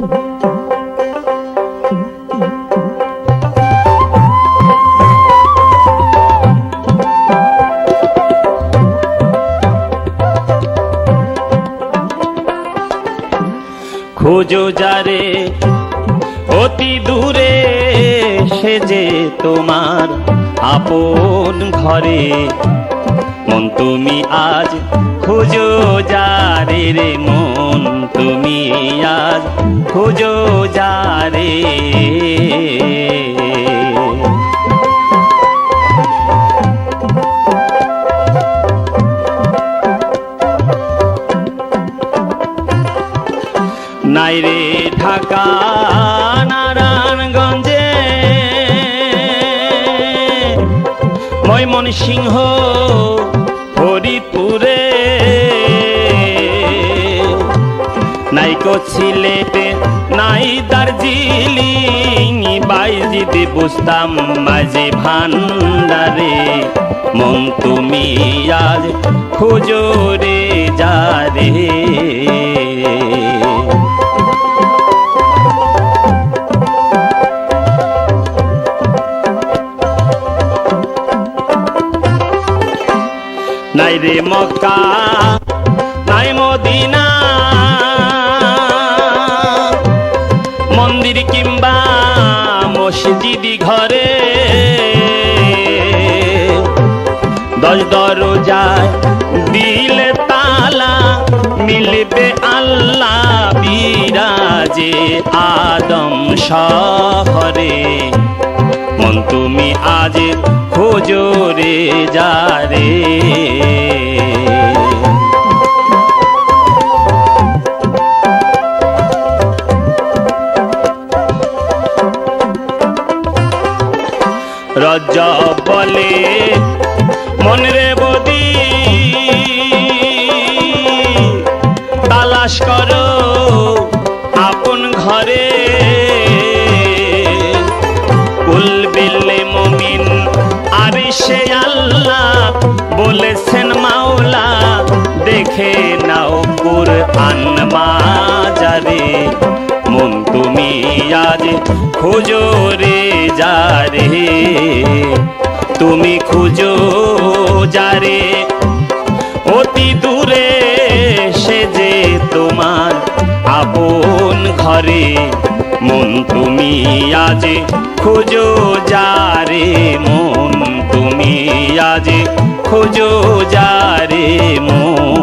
খোঁজো যারে, অতি দূরে সে যে তোমার আপন ঘরে। মন তুমি আজ খুঁজো যারে রে, মন তুমি আজ খুঁজো যারে। নাই রে ঢাকা নারায়ণগঞ্জে। ময়মন নাই কো সিলেটে নাই দার্জিলিং, বাইজিতে বুঝতাম মাঝে ভান্ডারে। মন তুমি আজ খুঁজো রে যা রে। নাই রে মক্কা, নাই মদিনা ঘরে। দশ দরজায় দিলে তালা, মিলবে আল্লাহ বিরাজে আদম শহরে। মন তুমি আজ খোঁজো রে রজ বলে, মন রে বদি। তালাশ করো আপন ঘরে। কুল বিল্লে মুমিন, আরে সে আল্লাহ বলেছেন মাওলা, দেখে নাও কুরআন। খুঁজো রে যা রে তুমি খুঁজো যারে। অতি দূরে সে যে তোমার আপন ঘরে, মন তুমি আজ, খুঁজো যারে, মন তুমি আজ, খুঁজো যারে, মন